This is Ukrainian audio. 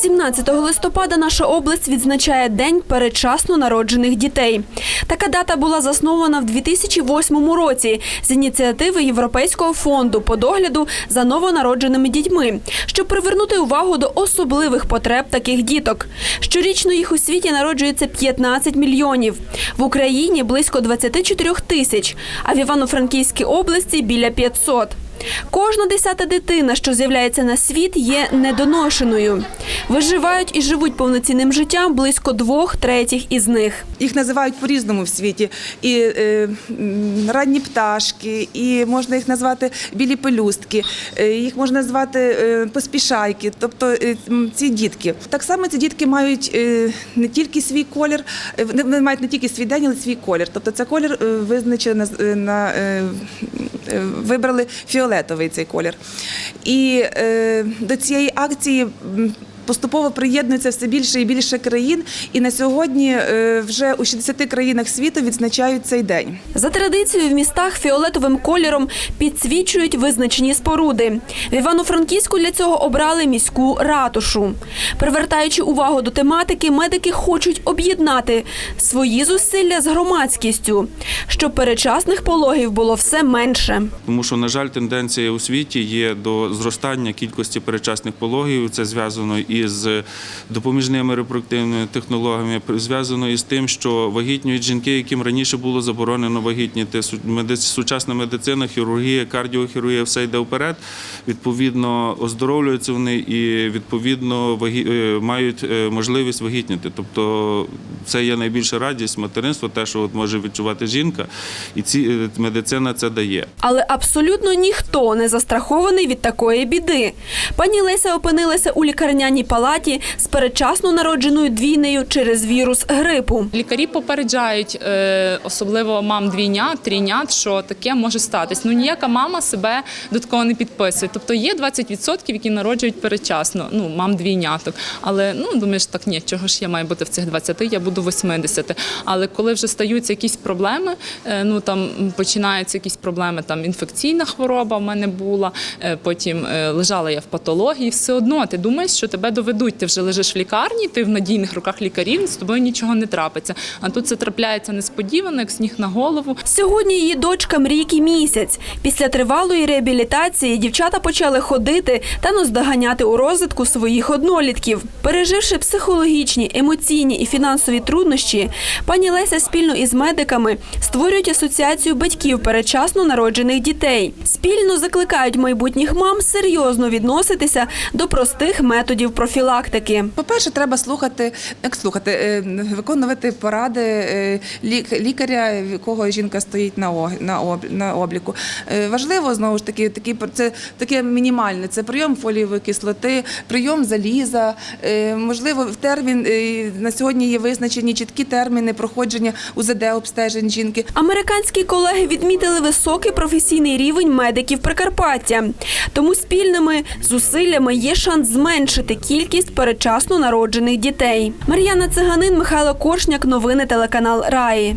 17 листопада наша область відзначає День передчасно народжених дітей. Така дата була заснована в 2008 році з ініціативи Європейського фонду по догляду за новонародженими дітьми, щоб привернути увагу до особливих потреб таких діток. Щорічно їх у світі народжується 15 мільйонів. В Україні близько 24 тисяч, а в Івано-Франківській області біля 500. Кожна десята дитина, що з'являється на світ, є недоношеною. Виживають і живуть повноцінним життям близько двох третіх із них. Їх називають по-різному в світі. І е, ранні пташки, і можна їх назвати білі пелюстки, е, їх можна назвати е, поспішайки, тобто е, ці дітки. Так само ці дітки мають е, не тільки свій колір, е, вони мають не тільки свій день, але свій колір. Тобто це колір е, визначено на, на е, вибрали фіолетовий цей колір. І е, до цієї акції. Поступово приєднується все більше і більше країн, і на сьогодні е, вже у 60 країнах світу відзначають цей день. За традицією в містах фіолетовим кольором підсвічують визначені споруди. В Івано-Франківську для цього обрали міську ратушу. Привертаючи увагу до тематики, медики хочуть об'єднати свої зусилля з громадськістю, щоб передчасних пологів було все менше. Тому що, на жаль, тенденція у світі є до зростання кількості передчасних пологів. Це зв'язано із допоміжними репродуктивними технологіями, зв'язано із тим, що вагітнюють жінки, яким раніше було заборонено вагітніти. Сучасна медицина, хірургія, кардіохірургія все йде вперед. Відповідно, оздоровлюються вони і відповідно е, мають е, можливість вагітніти. Тобто, це є найбільша радість материнства, те, що от може відчувати жінка, і ці е, медицина це дає. Але абсолютно ніхто не застрахований від такої біди. Пані Леся опинилася у лікарняній палаті з передчасно народженою двійнею через вірус грипу. Лікарі попереджають, е, особливо мам двійнят, трійнят, що таке може статись. Ну ніяка мама себе до такого не підписує. Тобто є 20%, які народжують передчасно, ну мам двійняток. Але ну думаєш, так ні, чого ж я маю бути в цих 20, я буду 80. Але коли вже стаються якісь проблеми, е, ну там починаються якісь проблеми, там інфекційна хвороба в мене була, е, потім лежала я в патології, все одно ти думаєш, що тебе доведуть. Ти вже лежиш в лікарні, ти в надійних руках лікарів, з тобою нічого не трапиться. А тут це трапляється несподівано, як сніг на голову. Сьогодні її дочка мрійки місяць. Після тривалої реабілітації дівчата почали ходити та наздоганяти у розвитку своїх однолітків. Переживши психологічні, емоційні і фінансові труднощі, пані Леся спільно із медиками створюють асоціацію батьків передчасно народжених дітей. Спільно закликають майбутніх мам серйозно відноситися до простих методів профілактики. По-перше, треба слухати, як слухати, е, виконувати поради е, лік- лікаря, в якого жінка стоїть на обліку. Е, Важливо знову ж таки, такі це таке мінімальне. Це прийом фолієвої кислоти, прийом заліза. Можливо, в термін на сьогодні є визначені чіткі терміни проходження УЗД обстежень жінки. Американські колеги відмітили високий професійний рівень медиків Прикарпаття. Тому спільними зусиллями є шанс зменшити кількість передчасно народжених дітей. Мар'яна Циганин, Михайло Коршняк. Новини телеканал Раї.